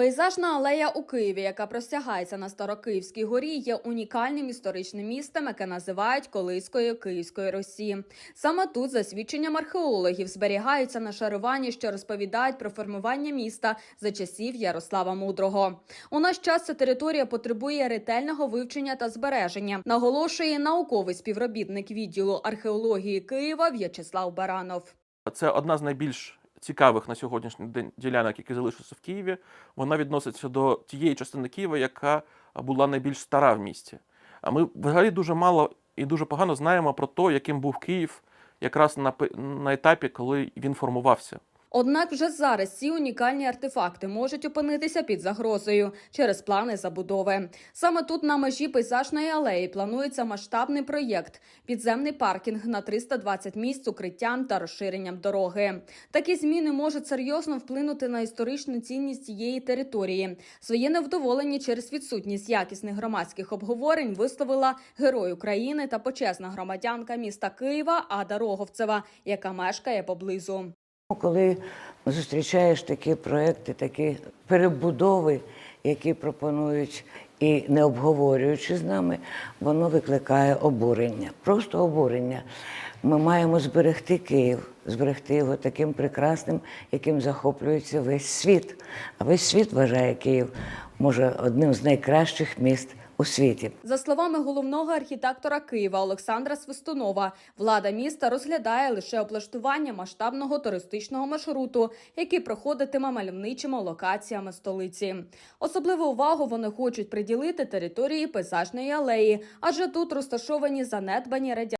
Пейзажна алея у Києві, яка простягається на Старокиївській горі, є унікальним історичним містом, яке називають колискою Київської Росії. Саме тут, за свідченням археологів, зберігаються нашарування, що розповідають про формування міста за часів Ярослава Мудрого. У наш час ця територія потребує ретельного вивчення та збереження, наголошує науковий співробітник відділу археології Києва В'ячеслав Баранов. Це одна з найбільш цікавих на сьогоднішній день ділянок, які залишилися в Києві. Вона відноситься до тієї частини Києва, яка була найбільш стара в місті. А ми взагалі дуже мало і дуже погано знаємо про те, яким був Київ якраз на, на етапі, коли він формувався. Однак вже зараз ці унікальні артефакти можуть опинитися під загрозою через плани забудови. Саме тут на межі пейзажної алеї планується масштабний проєкт підземний паркінг на 320 місць укриттям та розширенням дороги. Такі зміни можуть серйозно вплинути на історичну цінність цієї території. Своє невдоволення через відсутність якісних громадських обговорень висловила герой України та почесна громадянка міста Києва Ада Роговцева, яка мешкає поблизу. Коли зустрічаєш такі проекти, такі перебудови, які пропонують і не обговорюючи з нами, воно викликає обурення. Просто обурення. Ми маємо зберегти Київ, зберегти його таким прекрасним, яким захоплюється весь світ. А весь світ вважає Київ, може, одним з найкращих міст у світі. За словами головного архітектора Києва Олександра Свистунова, влада міста розглядає лише облаштування масштабного туристичного маршруту, який проходитиме мальовничими локаціями столиці. Особливу увагу вони хочуть приділити території пейзажної алеї, адже тут розташовані занедбані радянські